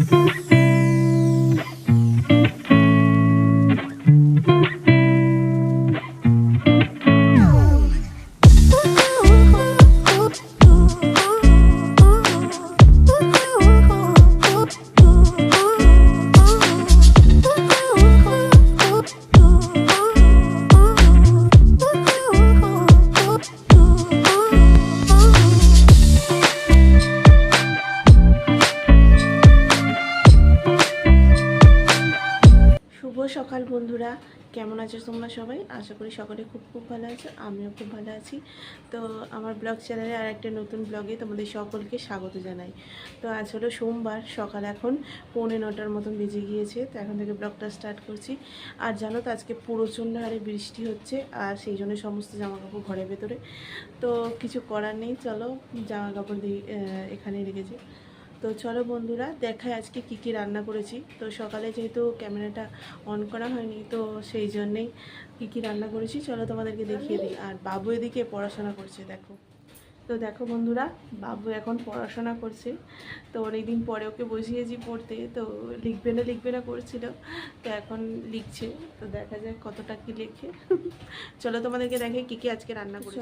Mm-hmm. বন্ধুরা, কেমন আছো তোমরা সবাই? আশা করি সকলে খুব খুব ভালো আছো, আমিও খুব ভালো আছি। তো আমার ব্লগ চ্যানেলে আর একটা নতুন ব্লগে তোমাদের সকলকে স্বাগত জানাই। তো আজ হলো সোমবার, সকাল এখন পৌনে নটার মতন বেজে গিয়েছে, তো এখন থেকে ব্লগটা স্টার্ট করছি। আর জানো তো, আজকে প্রচণ্ড হারে বৃষ্টি হচ্ছে, আর সেই জন্য সমস্ত জামা কাপড় ঘরের ভেতরে। তো কিছু করার নেই, চলো জামা কাপড় দিয়ে এখানে রেখেছি তো চলো বন্ধুরা দেখায় আজকে কি কি রান্না করেছি। তো সকালে যেহেতু ক্যামেরাটা অন করা হয়নি, তো সেই জন্যেই কি কি রান্না করেছি। চলো তোমাদেরকে দেখিয়ে দিই। আর বাবু এদিকে পড়াশোনা করছে, দেখো। তো দেখো বন্ধুরা, বাবু এখন পড়াশোনা করছে। তো অনেকদিন পরে ওকে বসিয়েছি পড়তে, তো লিখবে না লিখবে না করছিল। তো এখন লিখছে, তো দেখা যাক কতটা কি লেখে। চলো তোমাদেরকে দেখে কী কী আজকে রান্না করেছি।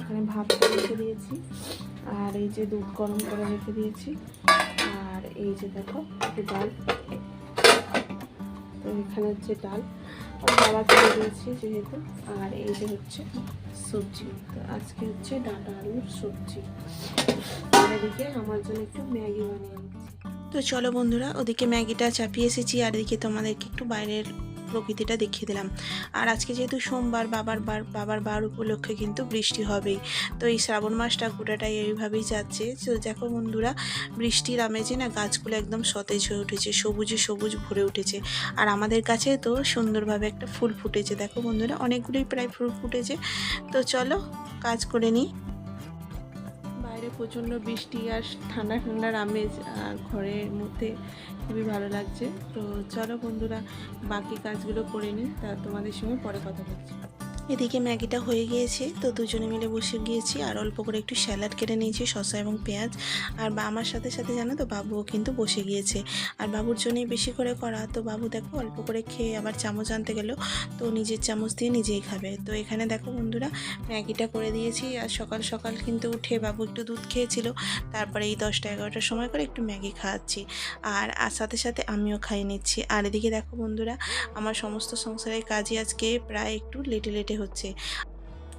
এখানে ভাতটা রেখে দিয়েছি, আর এই যে দুধ গরম করে রেখে দিয়েছি, আর এই যে দেখো ডাল। তো এখানে হচ্ছে ডাল। বাবা করে দিয়েছি যেহেতু, আর এই যে হচ্ছে সবজি। তো আজকে হচ্ছে ডাটা আলুর সবজি। আর এদিকে আমার জন্য একটু ম্যাগি বানিয়ে তো চলো বন্ধুরা, ওদিকে ম্যাগিটা চাপিয়ে এসেছি, আর এদিকে তোমাদেরকে একটু বাইরের প্রকৃতিটা দেখিয়ে দিলাম। আর আজকে যেহেতু সোমবার, বাবার বার বাবার বার উপলক্ষে কিন্তু বৃষ্টি হবেই। তো এই শ্রাবণ মাসটা গোটাটাই এইভাবেই যাচ্ছে। তো দেখো বন্ধুরা, বৃষ্টির আমেজে না গাছগুলো একদম সতেজ হয়ে উঠেছে, সবুজে সবুজ ভরে উঠেছে। আর আমাদের কাছে তো সুন্দরভাবে একটা ফুল ফুটেছে। দেখো বন্ধুরা, অনেকগুলোই প্রায় ফুল ফুটেছে। তো চলো, কাজ করে নিই। বাইরে প্রচণ্ড বৃষ্টি আর ঠান্ডা ঠান্ডার আমেজ ঘরের মধ্যে খুবই ভালো লাগছে। তো চলো বন্ধুরা, বাকি কাজগুলো করে নিই, তা তোমাদের সঙ্গে পরে কথা বলছি। এদিকে ম্যাগিটা হয়ে গিয়েছে, তো দুজনে মিলে বসে গিয়েছি আর অল্প করে একটু স্যালাড কেটে নিয়েছি, শসা এবং পেঁয়াজ। আর আমার সাথে সাথে জানো তো, বাবুও কিন্তু বসে গিয়েছে। আর বাবুর জন্যই বেশি করে করা, তো বাবু দেখো অল্প করে খেয়ে আবার চামচ আনতে গেল, তো নিজের চামচ দিয়ে নিজেই খাবে। তো এখানে দেখো বন্ধুরা, ম্যাগিটা করে দিয়েছি আর সকাল সকাল কিন্তু উঠে বাবু একটু দুধ খেয়েছিল, তারপরে এই দশটা এগারোটার সময় করে একটু ম্যাগি খাওয়াচ্ছি। আর আর সাথে সাথে আমিও খাইয়ে নিচ্ছি। আর এদিকে দেখো বন্ধুরা, আমার সমস্ত সংসারের কাজই আজকে প্রায় একটু লেটে লেটে হচ্ছে।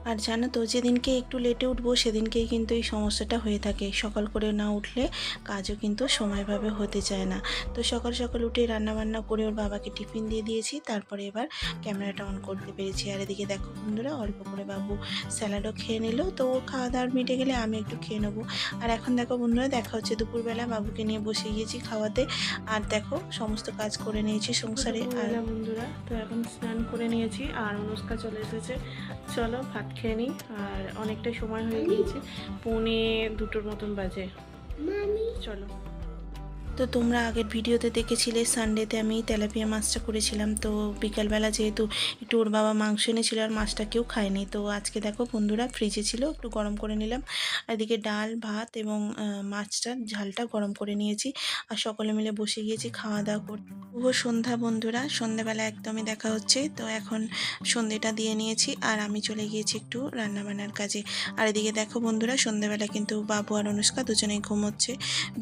আর জানো তো, যেদিনকে একটু লেটে উঠবো, সেদিনকেই কিন্তু এই সমস্যাটা হয়ে থাকে। সকাল করে না উঠলে কাজও কিন্তু সময়ভাবে হতে চায় না। তো সকাল সকাল উঠে রান্নাবান্না করে ওর বাবাকে টিফিন দিয়ে দিয়েছি, তারপরে এবার ক্যামেরাটা অন করতে পেরেছি। আর এদিকে দেখো বন্ধুরা, অল্প করে বাবু স্যালাডও খেয়ে নিল। তো ও খাওয়া দাওয়ার মিটে গেলে আমি একটু খেয়ে নেব। আর এখন দেখো বন্ধুরা, দেখা হচ্ছে দুপুরবেলা। বাবুকে নিয়ে বসে গিয়েছি খাওয়াতে। আর দেখো সমস্ত কাজ করে নিয়েছি সংসারে। আর বন্ধুরা, তো এখন স্নান করে নিয়েছি। আর অনুষ্কা চলে এসেছে। চলো ভাত খেয়ে নিই আর অনেকটা সময় হয়ে গিয়েছে। পৌনে দুটোর মতন বাজে। চলো। তো তোমরা আগের ভিডিওতে দেখেছিলে সানডেতে আমি তেলাপিয়া মাছটা করেছিলাম। তো বিকালবেলা যেহেতু একটু ওর বাবা মাংস এনেছিল আর মাছটা কেউ খায়নি, তো আজকে দেখো বন্ধুরা ফ্রিজে ছিল, একটু গরম করে নিলাম। এদিকে ডাল, ভাত এবং মাছটা, ঝালটা গরম করে নিয়েছি। আর সকলে মিলে বসে গিয়েছি খাওয়া দাওয়া করতে শুভ সন্ধ্যা বন্ধুরা, সন্ধ্যাবেলা একদমই দেখা হচ্ছে। তো এখন সন্ধেটা দিয়ে নিয়েছি আর আমি চলে গিয়েছি একটু রান্নাবান্নার কাজে। আর এদিকে দেখো বন্ধুরা, সন্ধ্যাবেলা কিন্তু বাবু আর অনুষ্কা দুজনেই ঘুমোচ্ছে।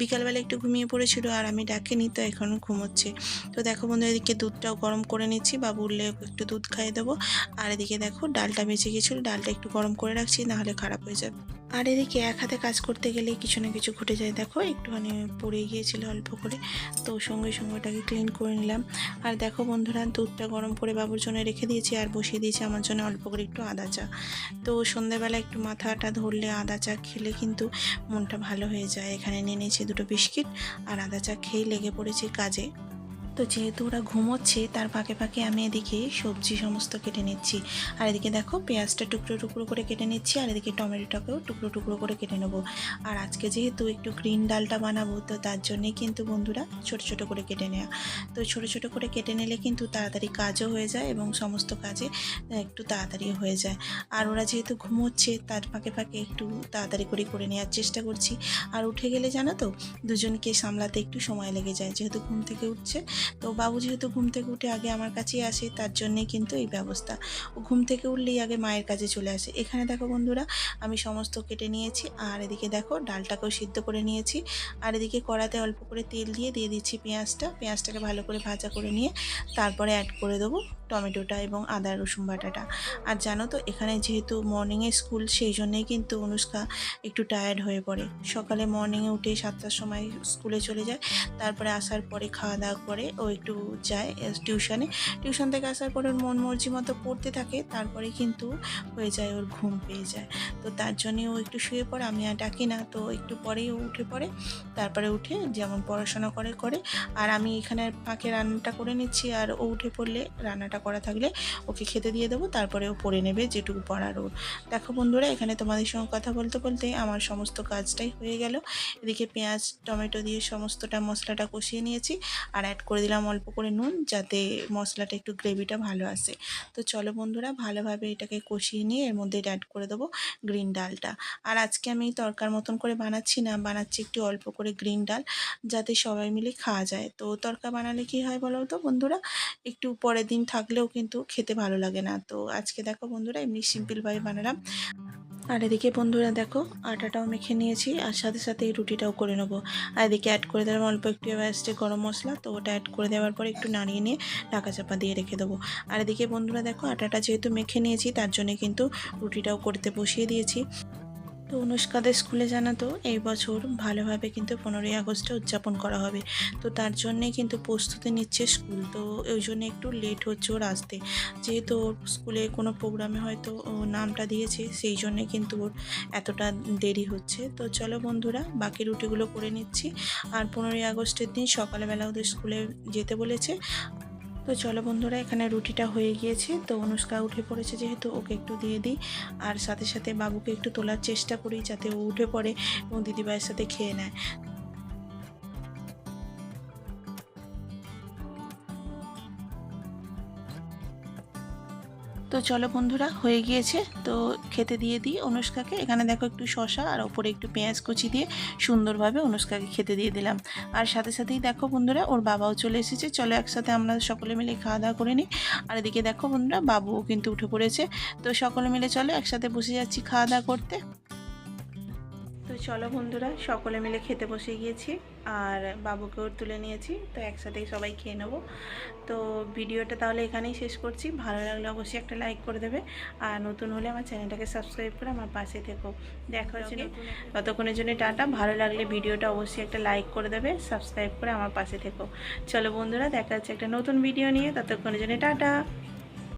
বিকালবেলা একটু ঘুমিয়ে পড়েছিল আর আমি ডাকিনি, তো এখন ঘুমোচ্ছে। তো দেখো বন্ধু, এদিকে দুধটাও গরম করে নিচ্ছি। বা বললে একটু দুধ খাইয়ে দেবো। আর এদিকে দেখো ডালটা বেঁচে গেছিল ডালটা একটু গরম করে রাখছি, নাহলে খারাপ হয়ে যাবে। আর এদিকে এক হাতে কাজ করতে গেলে কিছু না কিছু ঘটে যায়। দেখো, একটুখানি পড়ে গিয়েছিল অল্প করে, তো সঙ্গে সঙ্গে ওটাকে ক্লিন করে নিলাম। আর দেখো বন্ধুরা, দুধটা গরম করে বাবুর জন্য রেখে দিয়েছি আর বসিয়ে দিয়েছি আমার জন্য অল্প করে একটু আদা চা। তো সন্ধ্যাবেলা একটু মাথাটা ধরলে আদা চা খেলে কিন্তু মনটা ভালো হয়ে যায়। এখানে নিয়ে নিয়েছি দুটো বিস্কিট আর আদা চা খেয়েই লেগে পড়েছি কাজে। তো যেহেতু ওরা ঘুমোচ্ছে, তার ফাঁকে ফাঁকে আমি এদিকে সবজি সমস্ত কেটে নিচ্ছি। আর এদিকে দেখো, পেঁয়াজটা টুকরো টুকরো করে কেটে নিচ্ছি, আর এদিকে টমেটোটাকেও টুকরো টুকরো করে কেটে নেব। আর আজকে যেহেতু একটু গ্রিন ডালটা বানাবো, তো তার জন্যেই কিন্তু বন্ধুরা ছোট ছোট করে কেটে নেওয়া। তো ছোট ছোট করে কেটে নিলে কিন্তু তাড়াতাড়ি কাজও হয়ে যায় এবং সমস্ত কাজে একটু তাড়াতাড়ি হয়ে যায়। আর ওরা যেহেতু ঘুমোচ্ছে, তার ফাঁকে ফাঁকে একটু তাড়াতাড়ি করে করে নেওয়ার চেষ্টা করছি। আর উঠে গেলে জানো তো, দুজনকে সামলাতে একটু সময় লেগে যায়, যেহেতু ঘুম থেকে উঠছে। তো বাবু যেহেতু ঘুম থেকে উঠে আগে আমার কাছেই আসে, তার জন্যেই কিন্তু এই ব্যবস্থা। ও ঘুম থেকে উঠলেই আগে মায়ের কাছে চলে আসে। এখানে দেখো বন্ধুরা, আমি সমস্ত কেটে নিয়েছি, আর এদিকে দেখো ডালটাকেও সিদ্ধ করে নিয়েছি। আর এদিকে কড়াতে অল্প করে তেল দিয়ে দিয়ে দিচ্ছি পেঁয়াজটা। পেঁয়াজটাকে ভালো করে ভাজা করে নিয়ে তারপরে অ্যাড করে দেবো। টমেটোটা এবং আদা, রসুন বাটাটা। আর জানো তো, এখানে যেহেতু মর্নিংয়ে স্কুল সেই জন্যেই কিন্তু অনুষ্কা একটু টায়ার্ড হয়ে পড়ে। সকালে মর্নিংয়ে উঠে সাতটার সময় স্কুলে চলে যায়। তারপরে আসার পরে খাওয়া দাওয়া করে ও একটু যায় টিউশনে টিউশন থেকে আসার পরে ওর মন মর্জি মতো পড়তে থাকে, তারপরে কিন্তু হয়ে যায় ওর ঘুম পেয়ে যায়। তো তার জন্যে ও একটু শুয়ে পড়ে, আমি আর ডাকি না। তো একটু পরেই ও উঠে পড়ে, তারপরে উঠে যেমন পড়াশোনা করে করে। আর আমি এখানে ফাঁকে রান্নাটা করে নিচ্ছি, আর ও উঠে পড়লে রান্নাটা করা থাকলে ওকে খেতে দিয়ে দেবো, তারপরে ও পড়ে নেবে যেটুকু পড়ার ওর। দেখো বন্ধুরা, এখানে তোমাদের সঙ্গে কথা বলতে বলতে আমার সমস্ত কাজটাই হয়ে গেল। এদিকে পেঁয়াজ, টমেটো দিয়ে সমস্তটা মশলাটা কষিয়ে নিয়েছি আর অ্যাড করে দিলাম অল্প করে নুন যাতে মশলাটা একটু গ্রেভিটা ভালো আসে। তো চলো বন্ধুরা, ভালোভাবে এটাকে কষিয়ে নিয়ে এর মধ্যে অ্যাড করে দেবো গ্রিন ডালটা। আর আজকে আমি তরকার মতন করে বানাচ্ছি না, বানাচ্ছি একটু অল্প করে গ্রিন ডাল যাতে সবাই মিলে খাওয়া যায়। তো তরকা বানালে কি হয় বলো তো বন্ধুরা? একটু পরের দিন থাকলেও কিন্তু খেতে ভালো লাগে না। তো আজকে দেখো বন্ধুরা, এমনি সিম্পলভাবে বানালাম। আর এদিকে বন্ধুরা দেখো, আটাটাও মেখে নিয়েছি আর সাথে সাথে এই রুটিটাও করে নেব। আর এদিকে অ্যাড করে দিলাম অল্প একটু এবার আসছে গরম মশলা, তো ওটা অ্যাড করে দেওয়ার পর একটু নাড়িয়ে নিয়ে ঢাকা চাপা দিয়ে রেখে দেবো। আর এদিকে বন্ধুরা দেখো, আটাটা যেহেতু মেখে নিয়েছি, তার জন্য কিন্তু রুটিটাও করতে বসিয়ে দিয়েছি। তো অনুষ্কাদের স্কুলে জানা তো, এই বছর ভালোভাবে কিন্তু পনেরোই আগস্টে উদযাপন করা হবে। তো তার জন্যে কিন্তু প্রস্তুতি নিচ্ছে স্কুল। তো ওই জন্য একটু লেট হচ্ছে ওর আসতে। যেহেতু ওর স্কুলে কোনো প্রোগ্রামে হয়তো নামটা দিয়েছে, সেই জন্যে কিন্তু ওর এতটা দেরি হচ্ছে। তো চলো বন্ধুরা, বাকি রুটিগুলো করে নিচ্ছি। আর পনেরোই আগস্টের দিন সকালবেলা ওদের স্কুলে যেতে বলেছে। তো চলো বন্ধুরা, এখানে রুটিটা হয়ে গিয়েছে। তো অনুষ্কা উঠে পড়েছে যেহেতু, ওকে একটু দিয়ে দিই। আর সাথে সাথে বাবুকে একটু তোলার চেষ্টা করি যাতে ও উঠে পড়ে এবং দিদিভাইয়ের সাথে খেয়ে নেয়। তো চলো বন্ধুরা, হয়ে গিয়েছে। তো খেতে দিয়ে দিই অনুষ্কাকে। এখানে দেখো একটু শশা আর ওপরে একটু পেঁয়াজ কুচি দিয়ে সুন্দরভাবে অনুষ্কাকে খেতে দিয়ে দিলাম। আর সাথে সাথেই দেখো বন্ধুরা, ওর বাবাও চলে এসেছে। চলো একসাথে আমরা সকলে মিলে খাওয়া দাওয়া করে নিই। আর এদিকে দেখো বন্ধুরা, বাবুও কিন্তু উঠে পড়েছে। তো সকলে মিলে চলো একসাথে বসে যাচ্ছি খাওয়া দাওয়া করতে। তো চলো বন্ধুরা সকলে মিলে খেতে বসে গিয়েছি আর বাবুকেও তুলে নিয়েছি তো একসাথেই সবাই খেয়ে নেব। তো ভিডিওটা তাহলে এখানেই শেষ করছি ভালো লাগলে অবশ্যই একটা লাইক করে দেবে আর নতুন হলে আমার চ্যানেলটাকে সাবস্ক্রাইব করে আমার পাশে থেকো। দেখা হচ্ছে ততক্ষণের জন্য টাটা ভালো লাগলে ভিডিওটা অবশ্যই একটা লাইক করে দেবে সাবস্ক্রাইব করে আমার পাশে থেকো। চলো বন্ধুরা দেখা যাচ্ছে একটা নতুন ভিডিও নিয়ে ততক্ষণের জন্য টাটা।